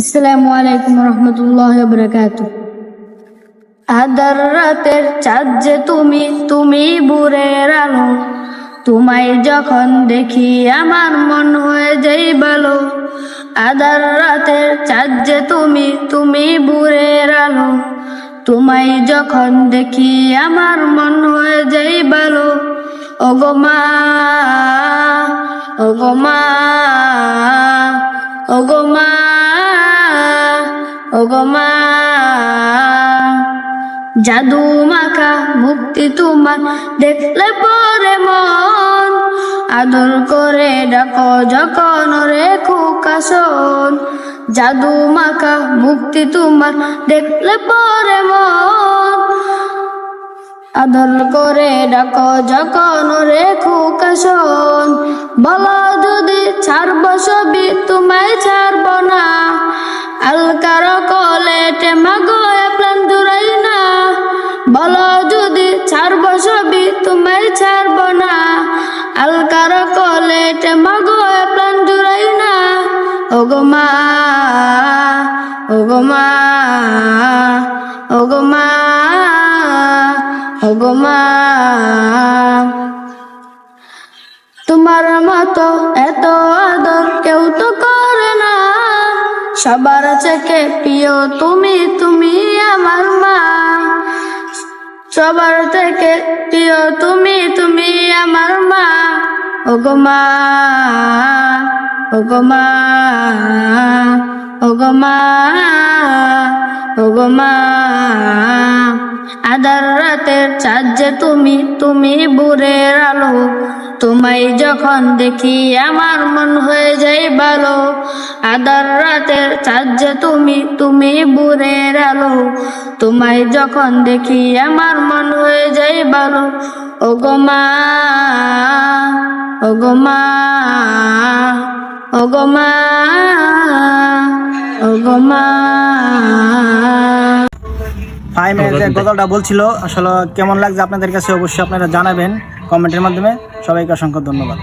আসসালামু আলাইকুম রহমতুল্লাহ বরকাত। আদার রাতের চাঁদ যে তুমি তুমি বুড়ের আলো তোমায় যখন দেখি আমার মন হয়ে যাই ভালো। আদার রাতের চাঁদ যে তুমি তুমি বুড়ের আলো তোমায় যখন দেখি আমার মন হয়ে যাই ভালো। ওগো মা, ওগো মা ওগো মা ওগো মা জাদু মাখা মুক্তি তোমার। দেখলে পরে মন, আদর করে ডাকো যখন রে খুকাশন জাদু মাখা মুক্তি তোমার, দেখলে পরে মন, আদর করে ডাকো যখন রে খুকাশন বলো যদি ছাড়ব সবই তোমায় ছাড়ব। ছাড়ব না। আলকার কলে টেমাগো প্লান দূরাই না। ওগো মা ওগো মা ওগো মা ওগো মা। তোমার মতো এত আদর কেউ তো করে না। সবার থেকে প্রিয় তুমি তুমি আমার মা। সবার থেকে প্রিয় তুমি তুমি আমার মা। ওগো মা ওগো মা ওগো মা ওগো মা। আদার রাতের চাঁদ যে তুমি তুমি বুড়ের আলো। তোমায় যখন দেখি আমার মন হয়ে যায় ভালো। আদার রাতের যে তুমি তুমি বুড়ের আলো। তোমায় যখন দেখি আমার মন হয়ে যায় ভালো। ওগো মা ওগো মা ওগো মা ওগো মা। ফাইমের যে গজলটা বলছিল আসলে কেমন লাগছে আপনাদের কাছে অবশ্যই আপনারা জানাবেন কমেন্টের মাধ্যমে। সবাইকে অসংখ্য ধন্যবাদ।